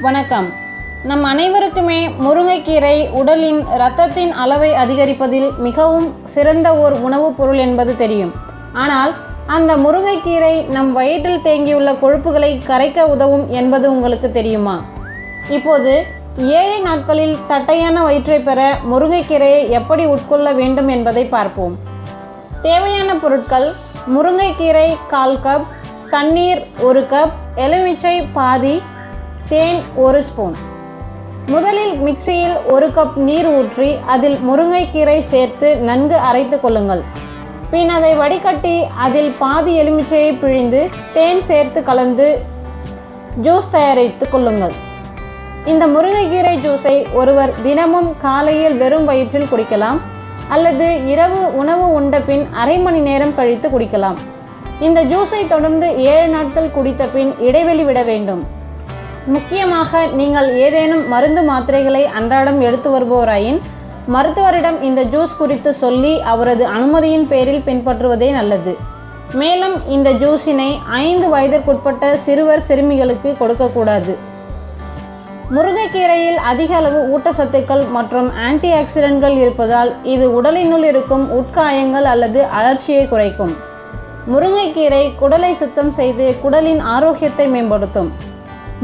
வணக்கம். நம் அனைவருக்குமே முருங்கைக்கீரை உடலின் இரத்தத்தின் அளவை அதிகரிப்பதில் மிகவும் சிறந்த ஓர் உணவுப் பொருள் என்பது தெரியும். ஆனால் அந்த முருங்கைக்கீரை நம் வயிற்றில் தேங்கியுள்ள கொழுப்புகளை கரைக்க உதவும் என்பது உங்களுக்கு தெரியுமா? இப்போது ஏழு நாட்களில் தட்டையான வயிற்றை பெற முருங்கைக்கீரையை எப்படி உட்கொள்ள வேண்டும் என்பதை பார்ப்போம். தேவையான பொருட்கள் முருங்கைக்கீரை கால் கப் தண்ணீர் ஒரு கப் எலுமிச்சை பாதி தேன் ஒரு ஸ்பூன். முதலில் மிக்சியில் ஒரு கப் நீர் ஊற்றி அதில் முருங்கைக்கீரை சேர்த்து நன்கு அரைத்து கொள்ளுங்கள். பின் அதை வடிகட்டி அதில் பாதி எலுமிச்சையை பிழிந்து தேன் சேர்த்து கலந்து ஜூஸ் தயாரித்து கொள்ளுங்கள். இந்த முருங்கைக்கீரை ஜூஸை ஒருவர் தினமும் காலையில் வெறும் வயிற்றில் குடிக்கலாம் அல்லது இரவு உணவு உண்ட பின் அரை மணி நேரம் கழித்து குடிக்கலாம். இந்த ஜூஸை தொடர்ந்து ஏழு நாட்கள் குடித்த பின் இடைவெளி விட வேண்டும். முக்கியமாக நீங்கள் ஏதேனும் மருந்து மாத்திரைகளை அன்றாடம் எடுத்து வருபவராயின் மருத்துவரிடம் இந்த ஜூஸ் குறித்து சொல்லி அவரது அனுமதியின் பேரில் பின்பற்றுவதே நல்லது. மேலும் இந்த ஜூஸினை ஐந்து வயதிற்குட்பட்ட சிறுவர் சிறுமிகளுக்கு கொடுக்கக்கூடாது. முருங்கைக்கீரையில் அதிக அளவு ஊட்டச்சத்துக்கள் மற்றும் ஆன்டி ஆக்சிடென்ட்கள் இருப்பதால் இது உடலினுள் இருக்கும் உட்காயங்கள் அல்லது அழற்சியை குறைக்கும். முருங்கைக்கீரை குடலை சுத்தம் செய்து குடலின் ஆரோக்கியத்தை மேம்படுத்தும்.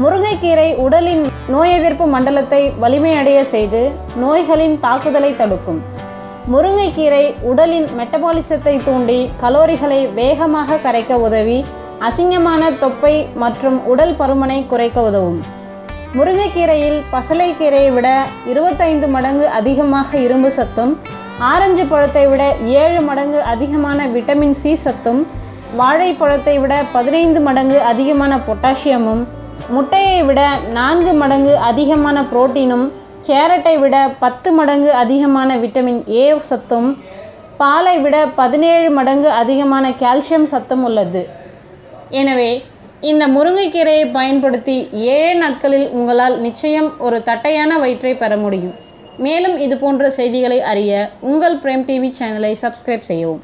முருங்கைக்கீரை உடலின் நோய் எதிர்ப்பு மண்டலத்தை வலிமையடைய செய்து நோய்களின் தாக்குதலை தடுக்கும். முருங்கைக்கீரை உடலின் மெட்டபாலிசத்தை தூண்டி கலோரிகளை வேகமாக கரைக்க உதவி அசிங்கமான தொப்பை மற்றும் உடல் பருமனை குறைக்க உதவும். முருங்கைக்கீரையில் பசலைக்கீரையை விட இருபத்தைந்து மடங்கு அதிகமாக இரும்பு சத்தும் ஆரஞ்சு பழத்தை விட ஏழு மடங்கு அதிகமான விட்டமின் சி சத்தும் வாழைப்பழத்தை விட பதினைந்து மடங்கு அதிகமான பொட்டாசியமும் முட்டையை விட நான்கு மடங்கு அதிகமான புரோட்டீனும் கேரட்டை விட பத்து மடங்கு அதிகமான விட்டமின் ஏ சத்தும் பாலை விட பதினேழு மடங்கு அதிகமான கால்சியம் சத்தும் உள்ளது. எனவே இந்த முருங்கைக்கீரையை பயன்படுத்தி ஏழு நாட்களில் உங்களால் நிச்சயம் ஒரு தட்டையான வயிற்றை பெற முடியும். மேலும் இது போன்ற செய்திகளை அறிய உங்கள் பிரேம் டிவி சேனலை சப்ஸ்கிரைப் செய்யவும்.